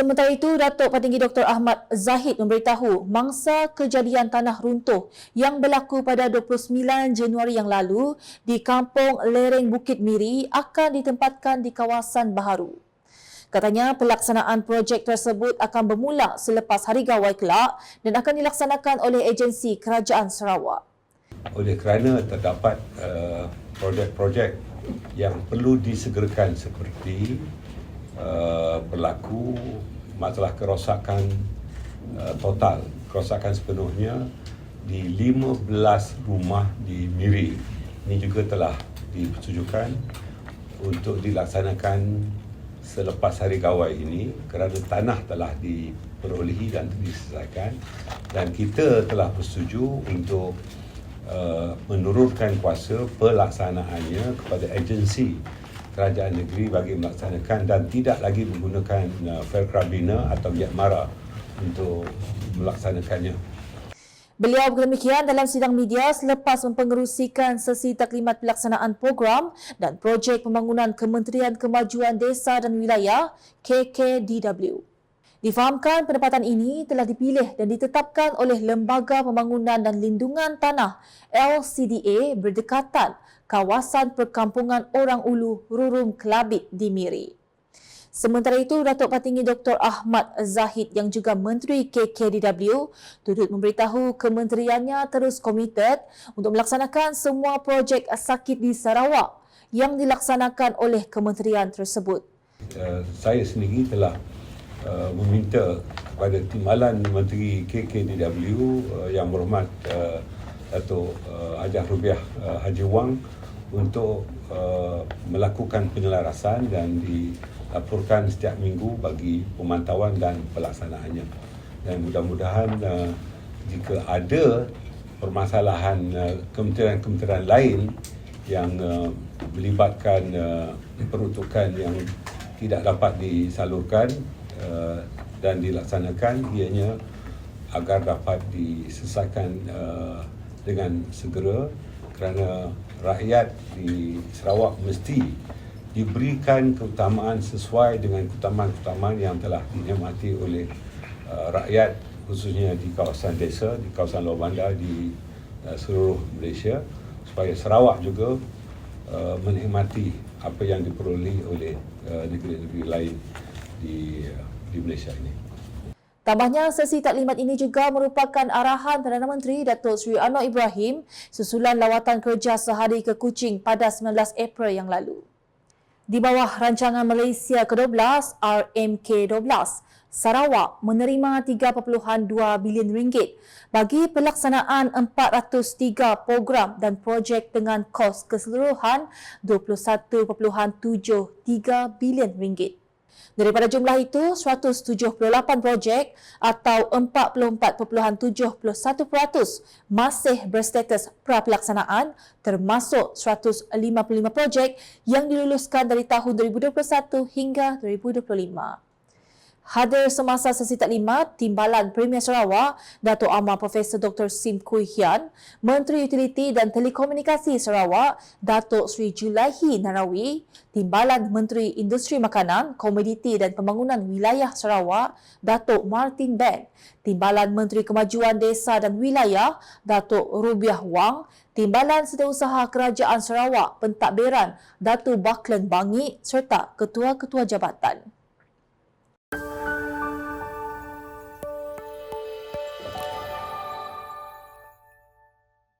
Sementara itu, Datuk Petinggi Dr. Ahmad Zahid memberitahu mangsa kejadian tanah runtuh yang berlaku pada 29 Januari yang lalu di Kampung Lereng Bukit Miri akan ditempatkan di kawasan baharu. Katanya pelaksanaan projek tersebut akan bermula selepas hari gawai kelak dan akan dilaksanakan oleh agensi Kerajaan Sarawak. Oleh kerana terdapat uh, projek-projek yang perlu disegerakan seperti uh, berlaku masalah kerosakan uh, total, kerosakan sepenuhnya di 15 rumah di Miri. Ini juga telah dipertujukan untuk dilaksanakan selepas hari gawai ini kerana tanah telah diperolehi dan diselesaikan dan kita telah bersetuju untuk uh, menurunkan kuasa pelaksanaannya kepada agensi kerajaan negeri bagi melaksanakan dan tidak lagi menggunakan uh, Faircraft atau Biak Mara untuk melaksanakannya. Beliau demikian dalam sidang media selepas mempengerusikan sesi taklimat pelaksanaan program dan projek pembangunan Kementerian Kemajuan Desa dan Wilayah KKDW. Difahamkan penempatan ini telah dipilih dan ditetapkan oleh Lembaga Pembangunan dan Lindungan Tanah LCDA berdekatan kawasan perkampungan Orang Ulu Rurum Kelabit di Miri. Sementara itu, Datuk Patinggi Dr. Ahmad Zahid yang juga Menteri KKDW turut memberitahu kementeriannya terus komited untuk melaksanakan semua projek sakit di Sarawak yang dilaksanakan oleh kementerian tersebut. Uh, saya sendiri telah uh, meminta kepada Timbalan Menteri KKDW uh, yang berhormat uh, Datuk uh, Hajah Rubiah uh, Haji Wang untuk uh, melakukan penyelarasan dan di laporkan setiap minggu bagi pemantauan dan pelaksanaannya. Dan mudah-mudahan uh, jika ada permasalahan uh, kementerian-kementerian lain yang uh, melibatkan uh, peruntukan yang tidak dapat disalurkan uh, dan dilaksanakan ianya agar dapat diselesaikan uh, dengan segera kerana rakyat di Sarawak mesti diberikan keutamaan sesuai dengan keutamaan-keutamaan yang telah dinikmati oleh uh, rakyat khususnya di kawasan desa, di kawasan luar bandar di uh, seluruh Malaysia supaya Sarawak juga uh, menikmati apa yang diperoleh oleh uh, negeri-negeri lain di di Malaysia ini. Tambahnya, sesi taklimat ini juga merupakan arahan Perdana Menteri Datuk Seri Anwar Ibrahim susulan lawatan kerja sehari ke Kuching pada 19 April yang lalu. Di bawah rancangan Malaysia ke-12 RMK-12, Sarawak menerima 3.2 bilion ringgit bagi pelaksanaan 403 program dan projek dengan kos keseluruhan 21.73 bilion ringgit. Daripada jumlah itu, 178 projek atau 44.71% masih berstatus pra-pelaksanaan termasuk 155 projek yang diluluskan dari tahun 2021 hingga 2025. Hadir semasa sesi taklimat Timbalan Premier Sarawak, Datuk Amar Profesor Dr. Sim Kui Hian, Menteri Utiliti dan Telekomunikasi Sarawak, Datuk Sri Julaihi Narawi, Timbalan Menteri Industri Makanan, Komoditi dan Pembangunan Wilayah Sarawak, Datuk Martin Ben, Timbalan Menteri Kemajuan Desa dan Wilayah, Datuk Rubiah Wang, Timbalan Setiausaha Kerajaan Sarawak, Pentadbiran, Datuk Baklen Bangi serta ketua-ketua jabatan.